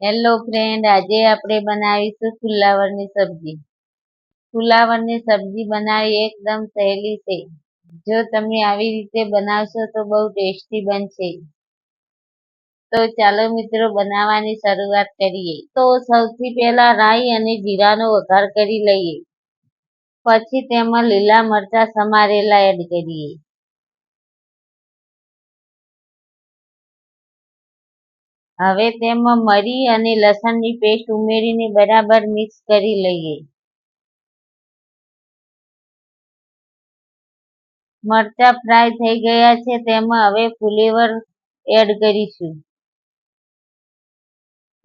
Hello friend આજે આપણે બનાવીશું ફુલાવરની સબ્જી. ફુલાવરની સબ્જી બનાવવી એકદમ સહેલી છે. જો તમે આવી રીતે બનાવશો તો બહુ ટેસ્ટી બનશે. તો ચાલો મિત્રો બનાવવાની શરૂઆત કરીએ. તો સૌથી પહેલા રાઈ અને જીરાનો વઘાર કરી લઈએ. પછી તેમાં લીલા મરચાં સમારેલા એડ કરીએ. હવે તેમાં મરી અને લસણની પેસ્ટ ઉમેરીને બરાબર મિક્સ કરી લઈએ. મરચાં ફ્રાય થઈ ગયા છે, તેમાં હવે ફુલેવર એડ કરીશું.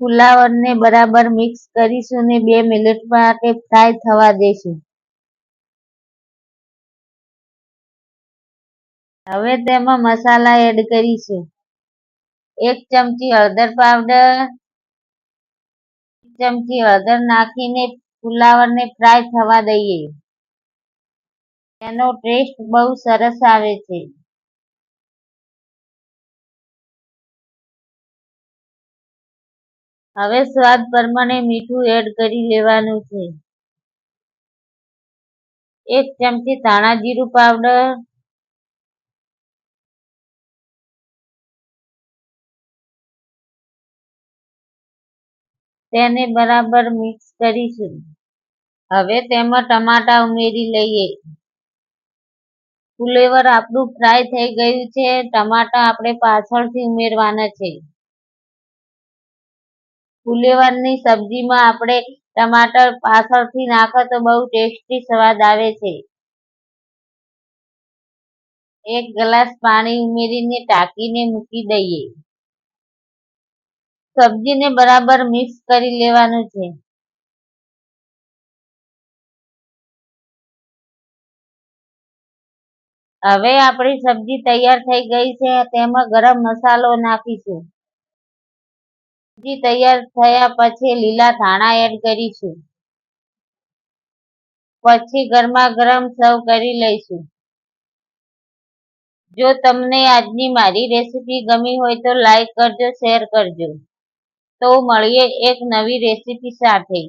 ફુલાવરને બરાબર મિક્સ કરીશું અને બે મિનિટ માટે ફ્રાય થવા દઈશું હવે તેમાં મસાલા એડ કરીશું. એક ચમચી હળદર પાવડર ચમચી હળદર નાખીને ફુલાવરને ફ્રાય થવા દઈએ. એનો ટેસ્ટ બહુ સરસ આવે છે. હવે સ્વાદ પ્રમાણે મીઠું એડ કરી લેવાનું છે. એક ચમચી ધાણા જીરું પાવડર તેને બરાબર મિક્સ કરીશું. હવે તેમાં ટમાટા ઉમેરી લઈએ. ફુલેવર આપણું ફ્રાય થઈ ગયું છે. ટમાટા આપણે પાછળથી ઉમેરવાના છે. ફુલેવરની સબ્જીમાં આપણે ટમાટર પાછળથી નાખો તો બહુ ટેસ્ટી સ્વાદ આવે છે. એક ગ્લાસ પાણી ઉમેરીને ટાંકીને મૂકી દઈએ. સબ્જીને બરાબર મિક્સ કરી લેવાનું છે. હવે આપણી સબ્જી તૈયાર થઈ ગઈ છે, તેમાં ગરમ મસાલો નાખીશું. સબ્જી તૈયાર થયા પછી લીલા ધાણા એડ કરીશું. પછી ગરમા ગરમ સર્વ કરી લઈશું. જો તમને આજની મારી રેસીપી ગમી હોય તો લાઈક કરજો, શેર કરજો. તો મળીએ એક નવી રેસીપી સાથે.